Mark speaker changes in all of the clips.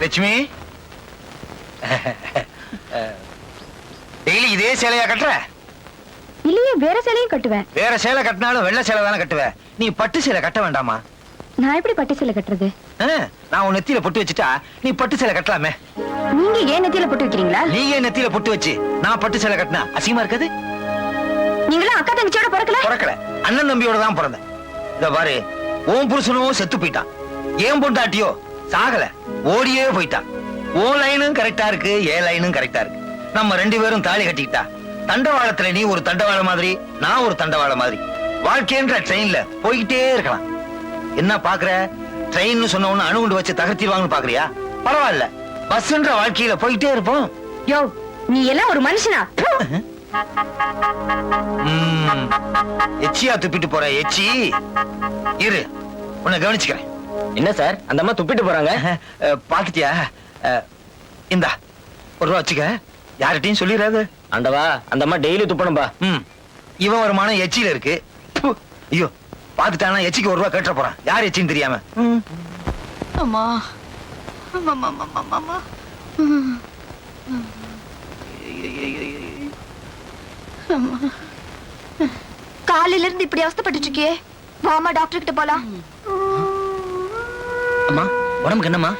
Speaker 1: Lakshmi? Daily இதே சேலையா கட்டுற?
Speaker 2: இல்லையே வேற சேலையும் கட்டுவேன்.
Speaker 1: வேற சேலை கட்டினாலும் வெள்ளை சேலை தானே கட்டுவ? நீ பட்டு சேலை கட்ட வேண்டாமா?
Speaker 2: நான் எப்படி பட்டு சேலை கட்டுறது?
Speaker 1: நான் உன் நெத்தியில பொட்டு வச்சுட்டா நீ பட்டு சேலை கட்டலாமே.
Speaker 2: நீங்க ஏன் நெத்தியில போட்டு வைக்கிறீங்களா?
Speaker 1: நீ ஏன் நெத்தியில பொட்டு வச்சு நான் பட்டு சேலை கட்டினா அசிங்கமா இருக்காது?
Speaker 2: நீங்களும் அக்கா தங்கச்சியோட பிறக்கல?
Speaker 1: பிறக்கல. அண்ணன் தம்பியோட தான் பிறந்தேன். இத பாரு உன் புருஷனும் செத்து போயிட்டான். ஏன் பொண்டாட்டியோ? சாகல. ஓடியே போயிட்டான் ஓ லைனும் கரெக்டா இருக்கு ஏ லைனும் கரெக்டா இருக்கு. நம்ம ரெண்டு பேரும் தாலி கட்டிக்கிட்டா. தண்டவாளத்துல நீ ஒரு தண்டவாள மாதிரி நான் ஒரு தண்டவாள மாதிரி. வாழ்க்கைன்ற ட்ரெயின்ல போய்கிட்டே இருக்கலாம். என்ன பாக்குற? ட்ரெயின் சொன்ன உடனே அணுகுண்டு வச்சு தகர்த்திடுவாங்கன்னு பாக்குறியா? பரவாயில்ல. பஸ்ன்ற வாழ்க்கையில போய்கிட்டே இருப்போம்.
Speaker 2: யோ நீ எல்லாம் ஒரு மனுஷனா?
Speaker 1: எச்சியா துப்பிட்டு போற எச்சி. இரு உன்னை கவனிச்சுக்கிறேன்.
Speaker 3: என்ன சார்? அந்த அம்மா துப்பிட்டு போறாங்க.
Speaker 1: அஹ், இந்தா. ஒரு ரூபா வச்சுக்க. யார்கிட்டயும் சொல்லிடாது.
Speaker 3: ஆண்டவா அந்த அம்மா டெய்லி துப்பணும்பா.
Speaker 1: ம். இவன் வருமானம் எச்சியில இருக்கு. ஐயோ பாத்துட்டானா எச்சிக்கு ஒரு ரூபா கேட்ட போறான். யார் எச்சின்னு தெரியாம? ம்.
Speaker 4: அம்மா. அம்மா அம்மா அம்மா அம்மா அம்மா.
Speaker 2: காலையில இருந்து இப்படி அவஸ்தைப்பட்டு இருக்கியே? வாமா டாக்டர் கிட்ட போலாம்.
Speaker 3: அம்மா உடம்புக்கு என்னம்மா?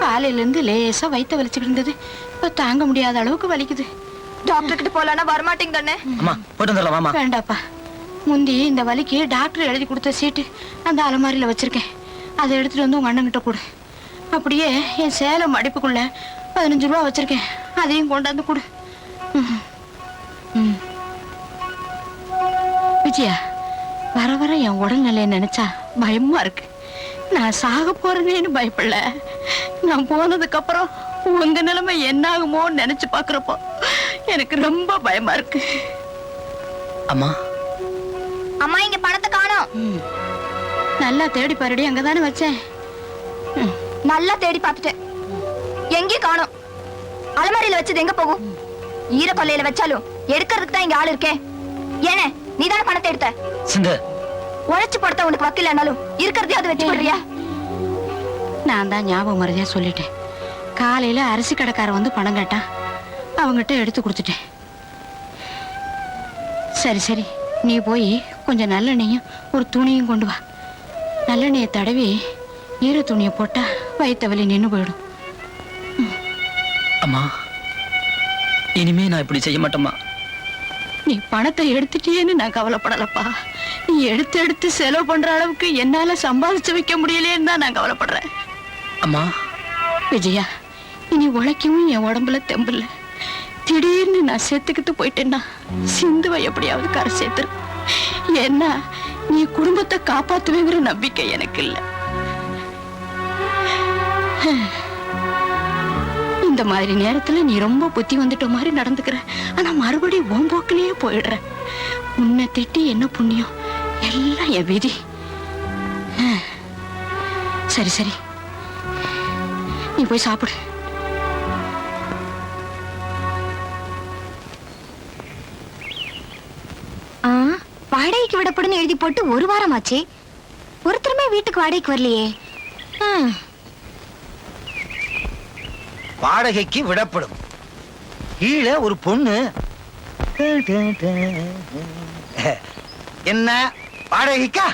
Speaker 4: காலையில இருந்து லேசா வயித்த வலிச்சுக்கிட்டு இருந்தது. இப்ப தாங்க முடியாத அளவுக்கு வலிக்குது.
Speaker 2: டாக்டர் கிட்ட போலானா வரமாட்டேங்க தானே
Speaker 3: அம்மா போயிட்டு வந்துடலாம் வாமா
Speaker 4: வேண்டாப்பா. முந்தி இந்த வலிக்கு டாக்டர் எழுதி கொடுத்த சீட்டு அந்த அலமாரியில வச்சிருக்கேன். அதை எடுத்துட்டு வந்து உங்க அண்ணன்கிட்ட கொடு. அப்படியே என் சேலம் மடிப்புக்குள்ள பதினஞ்சு ரூபா வச்சிருக்கேன். அதையும் கொண்டாந்து கொடு. விஜயா வர வர என் உடல்நிலையை நினைச்சா பயமா இருக்கு. நான் சாக போறேனேன்னு பயப்படல. நான் போனதுக்கு அப்புறம் உங்க நிலைமை என்ன ஆகுமோன்னு நினைச்சு பாக்குறப்போ எனக்கு ரொம்ப பயமா இருக்கு.
Speaker 3: அம்மா.
Speaker 2: அம்மா இங்க பணத்தை காணோம்.
Speaker 4: நல்லா தேடி பாருடி அங்கதானே வச்சேன். ம்.
Speaker 2: நல்லா தேடி பார்த்துட்டேன். எங்கேயும் காணோம். அலமாரியில வச்சது எங்க போகும்? ஈர கொல்லையில வச்சாலும் எடுக்கிறதுக்கு தான் இங்க ஆள் இருக்கே ஏனே நீ தானே பணத்தை எடுத்த? உழைச்சு படுத்த உனக்கு வக்கில்லைனாலும் இருக்கிறதையாவது வச்சு போடுறியா
Speaker 4: நான் தான் ஞாபகம் மறதியா சொல்லிட்டேன். காலையில அரிசி கடைக்காரன் வந்து பணம் கேட்டான். அவங்ககிட்ட எடுத்து கொடுத்துட்டேன். சரி சரி. நீ போய் கொஞ்சம் நல்லெண்ணெயும் ஒரு துணியும் கொண்டு வா. நல்லெண்ணெயை தடவி ஈர துணியை போட்டா வயித்த வலி நின்று போயிடும்.
Speaker 3: அம்மா இனிமே நான் இப்படி செய்ய மாட்டேம்மா.
Speaker 4: நீ பணத்தை எடுத்துட்டியேன்னு நான் கவலைப்படலப்பா. எடுத்து எடுத்து செலவு பண்ற அளவுக்கு என்னால சம்பாதிச்சு வைக்க முடியலையேன்னு தான் நான் கவலைப்படுறேன்.
Speaker 3: அம்மா.
Speaker 4: விஜயா இனி உழைக்கவும் என் உடம்புல தெம்பில்ல. திடீர்னு நான் செத்துக்கிட்டு போயிட்டேன்னா சிந்துவை எப்படியாவது கரை சேர்த்துரு. ஏன்னா நீ குடும்பத்தை காப்பாத்துவேங்கிற நம்பிக்கை எனக்கு இல்ல. இந்த மாதிரி நேரத்துல நீ ரொம்ப புத்தி வந்துட்ட மாதிரி நடந்துக்கிற. ஆனா மறுபடியும் உன் போக்கிலேயே போயிடுற. உன்னை திட்டி என்ன புண்ணியம்? எல்லாம் என் விதி. சரி சரி. நீ போய் சாப்பிடு.
Speaker 2: ஆ, வாடகைக்கு விடப்படுன்னு எழுதி போட்டு ஒரு வாரம் ஆச்சு ஒருத்தருமே வீட்டுக்கு வாடகைக்கு வரலையே.
Speaker 1: வாடகைக்கு விடப்படும். கீழே ஒரு பொண்ணு. என்ன? வாடகைக்கா?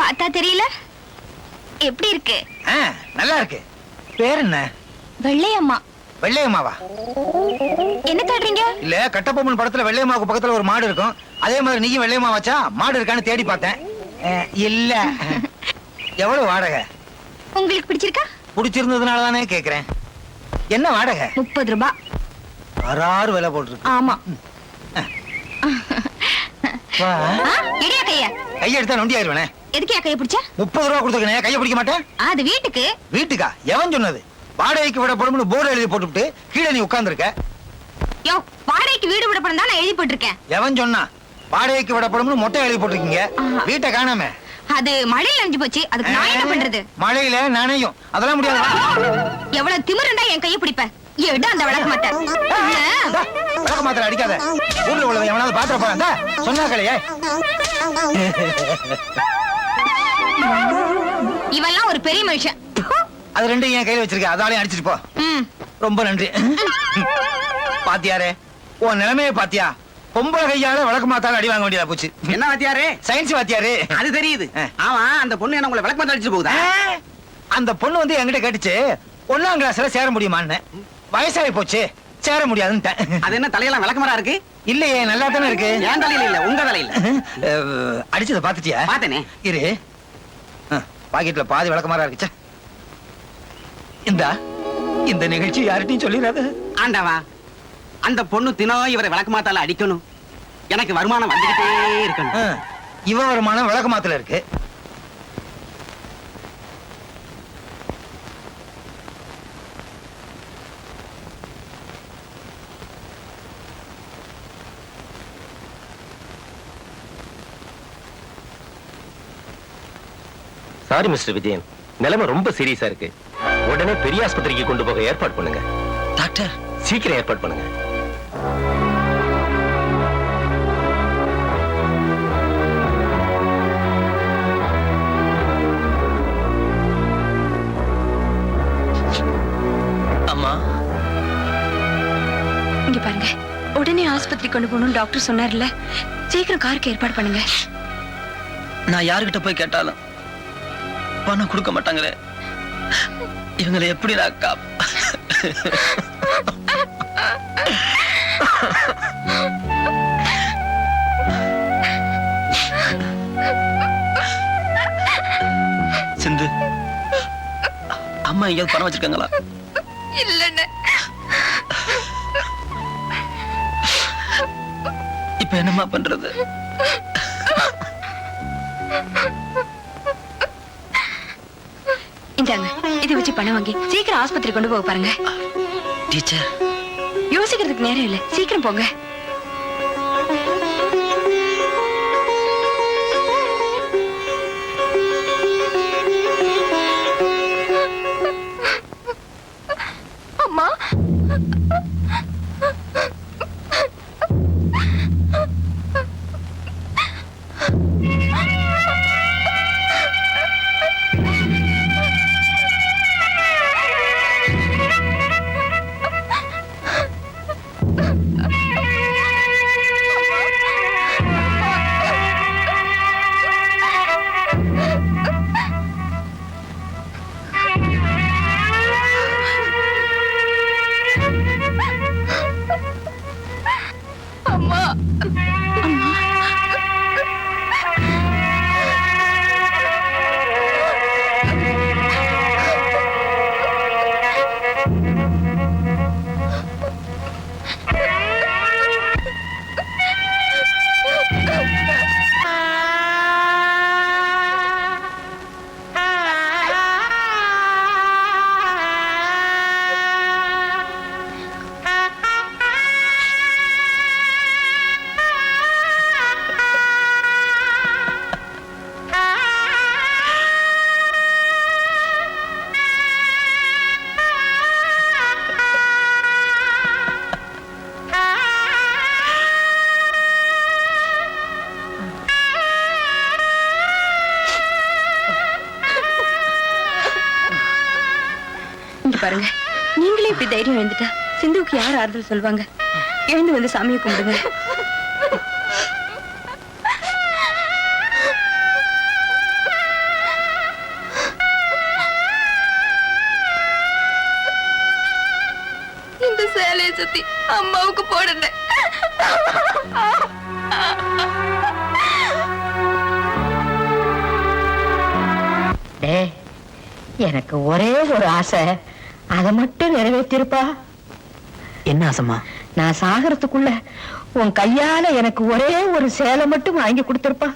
Speaker 2: பார்த்தா தெரியல. எப்படி இருக்கு?
Speaker 1: நல்லா இருக்கு. பேர் என்ன?
Speaker 2: வெள்ளையம்மா.
Speaker 1: வெள்ளையம்மாவா?
Speaker 2: என்ன தேடுறீங்க?
Speaker 1: இல்ல கட்டபொம்மன் படத்துல வெள்ளையம்மாவுக்கு பக்கத்துல ஒரு மாடு இருக்கும். அதே மாதிரி நீயும் வெள்ளையம்மா வச்சா மாடு இருக்கான்னு தேடி பார்த்தேன். இல்ல. எவ்வளவு வாடகை?
Speaker 2: உங்களுக்கு பிடிச்சிருக்கா?
Speaker 1: பிடிச்சிருந்ததுனால தானே கேக்குறேன். என்ன வாடகை?
Speaker 2: முப்பது ரூபாய்
Speaker 1: ஆறாறு விலை போட்டுருக்கு.
Speaker 2: ஆமா. எடியா கைய
Speaker 1: கையை. எடுத்தா நொண்டி ஆயிருவேனே
Speaker 2: எதுக்கியா கைய பிடிச்ச?
Speaker 1: முப்பது ரூபா கொடுத்துருக்கேன் கையை பிடிக்க மாட்டேன்
Speaker 2: அது வீட்டுக்கு.
Speaker 1: வீட்டுக்கா? எவன் சொன்னது? வாடகைக்கு விடப்படும்னு போர்டு எழுதி போட்டுவிட்டு கீழே நீ உட்கார்ந்திருக்க.
Speaker 2: யோ வாடகைக்கு வீடு விடப்படும் தான் நான் எழுதி போட்டிருக்கேன்.
Speaker 1: எவன் சொன்னா? வாடகைக்கு விடப்படும்னு மொட்டை எழுதி போட்டிருக்கீங்க. வீட்டை காணாம.
Speaker 2: அது மழையில நனைஞ்சு போச்சு. அதுக்கு நான் என்ன பண்றது?
Speaker 1: மழையில நனையும். அதெல்லாம் முடியாது.
Speaker 2: எவ்வளவு திமிருண்டா என் கைய பிடிப்ப? எடு அந்த விளக்க மாட்டேன்
Speaker 1: விளக்க மாத்திரம் அடிக்காத. ஊர்ல உள்ளவன் எவனாவது பாத்திர போறான். சொன்னா கலையே
Speaker 2: இவெல்லாம் ஒரு பெரிய மனுஷன்.
Speaker 1: அது ரெண்டும் என் கையில வச்சிருக்க. அதாலையும் அடிச்சிட்டு போ.
Speaker 4: ம்.
Speaker 1: ரொம்ப நன்றி. பாத்தியாரே உன் நிலைமையை பாத்தியா? பொம்பளை கையால விளக்கு மாத்தால அடி வாங்க வேண்டியதா போச்சு.
Speaker 5: என்ன வாத்தியாரு?
Speaker 1: சயின்ஸ் வாத்தியாரு.
Speaker 5: அது தெரியுது. ஆமா அந்த பொண்ணு என்ன உங்களை விளக்கு அடிச்சு போகுதா?
Speaker 1: அந்த பொண்ணு வந்து என்கிட்ட கேட்டுச்சு ஒண்ணாம் கிளாஸ்ல சேர முடியுமான்னு. வயசாகி போச்சு. சேர முடியாதுன்ட்டேன்.
Speaker 5: அது என்ன தலையெல்லாம் விளக்கமரா இருக்கு?
Speaker 1: இல்லையே நல்லா தானே இருக்கு?
Speaker 5: என் தலையில இல்ல உங்க தலையில.
Speaker 1: அடிச்சத பாத்துட்டியா?
Speaker 5: பாத்தனே.
Speaker 1: இரு. பாக்கெட்ல பாதி விளக்கமாரா இருக்குச்சே இந்தா இந்த நிகழ்ச்சி யார்கிட்டயும் சொல்லிடாத.
Speaker 5: ஆண்டாவா அந்த பொண்ணு தினம் இவரை விளக்கு மாத்தால அடிக்கணும். எனக்கு வருமானம் வந்துகிட்டே இருக்கணும்.
Speaker 1: அஹ், இவ வருமானம் விளக்கமாத்துல இருக்கு.
Speaker 6: Sorry mister Vijayan. நிலைமை ரொம்ப சீரியஸா இருக்கு. உடனே பெரிய ஆஸ்பத்திரிக்கு கொண்டு போக ஏற்பாடு பண்ணுங்க.
Speaker 3: டாக்டர்.
Speaker 6: சீக்கிரம் ஏற்பாடு பண்ணுங்க.
Speaker 3: அம்மா.
Speaker 2: இங்க பாருங்க. உடனே ஆஸ்பத்திரி கொண்டு போகணும் டாக்டர் சொன்னார்ல. சீக்கிரம் காருக்கு ஏற்பாடு பண்ணுங்க.
Speaker 3: நான் யாருக்கிட்ட போய் கேட்டாலும் பணம் கொடுக்க மாட்டாங்களே. இவங்களை எப்படி நான் காப்? சிந்து அம்மா எங்கேயாவது பணம் வச்சிருக்காங்களா?
Speaker 2: இல்லன்னு
Speaker 3: இப்ப என்னம்மா பண்றது?
Speaker 2: வச்சு பணம் வாங்கி சீக்கிரம் ஆஸ்பத்திரி கொண்டு போக பாருங்க.
Speaker 3: டீச்சர்.
Speaker 2: யோசிக்கிறதுக்கு நேரம் இல்ல. சீக்கிரம் போங்க. பாருங்க. நீங்களே இப்படி தைரியம் எழுந்துட்டா சிந்துவுக்கு யார் ஆறுதல் சொல்வாங்க? எழுந்து வந்து சாமியை கும்பிடுங்க. இந்த சேலையை சுத்தி அம்மாவுக்கு போடுங்க.
Speaker 7: டேய் எனக்கு ஒரே ஒரு ஆசை. அதை மட்டும் நிறைவேற்றிருப்பா.
Speaker 3: என்ன ஆசம்மா?
Speaker 7: நான் சாகறதுக்குள்ள உன் கையால எனக்கு ஒரே ஒரு சேலை மட்டும் வாங்கி கொடுத்திருப்பா.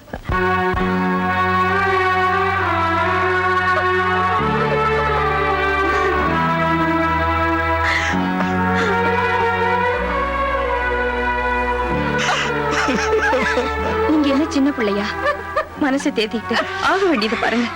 Speaker 2: நீங்க என்ன சின்ன பிள்ளையா? மனசை தேத்திட்டு ஆக வேண்டியது பாருங்க.